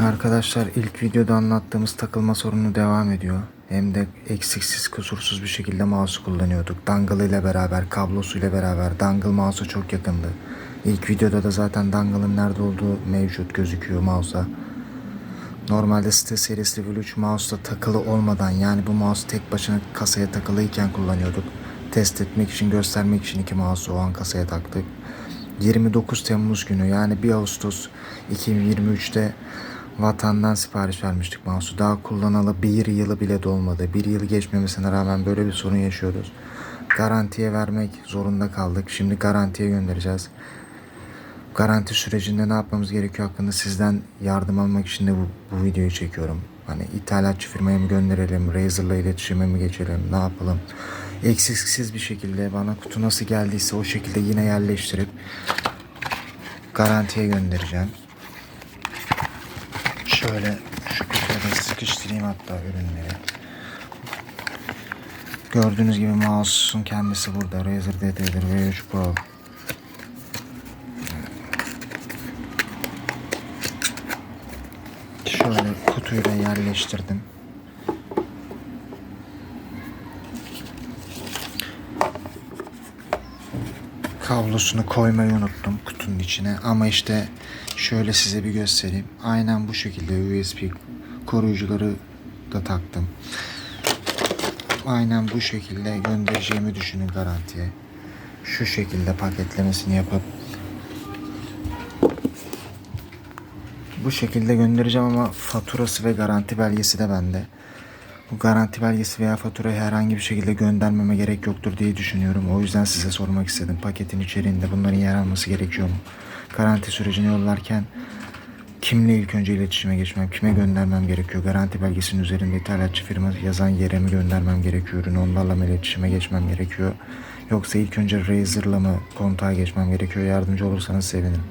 Arkadaşlar ilk videoda anlattığımız takılma sorunu devam ediyor. Hem de eksiksiz kusursuz bir şekilde mouse kullanıyorduk. Dangle ile beraber, kablosuyla beraber. Dangle mouse'a çok yakındı. İlk videoda da zaten dangle'ın nerede olduğu mevcut gözüküyor mouse'a. Normalde Steel Series Level 3 mouse'da takılı olmadan yani bu mouse tek başına kasaya takılıyken kullanıyorduk. Test etmek için göstermek için iki mouse'u o an kasaya taktık. 29 Temmuz günü yani 1 Ağustos 2023'te vatandan sipariş vermiştik mouse'u. Daha kullanalı bir yılı bile dolmadı. Bir yıl geçmemesine rağmen böyle bir sorun yaşıyoruz. Garantiye vermek zorunda kaldık. Şimdi garantiye göndereceğiz. Garanti sürecinde ne yapmamız gerekiyor hakkında sizden yardım almak için de bu, bu videoyu çekiyorum. Hani ithalatçı firmaya mı gönderelim, Razer'la iletişime mi geçelim, ne yapalım? Eksiksiz bir şekilde bana kutu nasıl geldiyse o şekilde yine yerleştirip garantiye göndereceğim. Şöyle şu kutuya sıkıştırayım hatta ürünleri. Gördüğünüz gibi mouse'un kendisi burada. Razer DT'dir V3 Pro. Şöyle kutuyla yerleştirdim. Kablosunu koymayı unuttum kutunun içine ama işte şöyle size bir göstereyim. Aynen bu şekilde USB koruyucuları da taktım. Aynen bu şekilde göndereceğimi düşünün garantiye. Şu şekilde paketlemesini yapıp bu şekilde göndereceğim ama faturası ve garanti belgesi de bende. Bu garanti belgesi veya faturayı herhangi bir şekilde göndermeme gerek yoktur diye düşünüyorum. O yüzden size sormak istedim. Paketin içeriğinde bunların yer alması gerekiyor mu? Garanti sürecini yollarken kimle ilk önce iletişime geçmem, kime göndermem gerekiyor? Garanti belgesinin üzerinde ithalatçı firma yazan yere mi göndermem gerekiyor? Ürünü onlarla mı iletişime geçmem gerekiyor? Yoksa ilk önce Razer'la mı kontağa geçmem gerekiyor? Yardımcı olursanız sevinirim.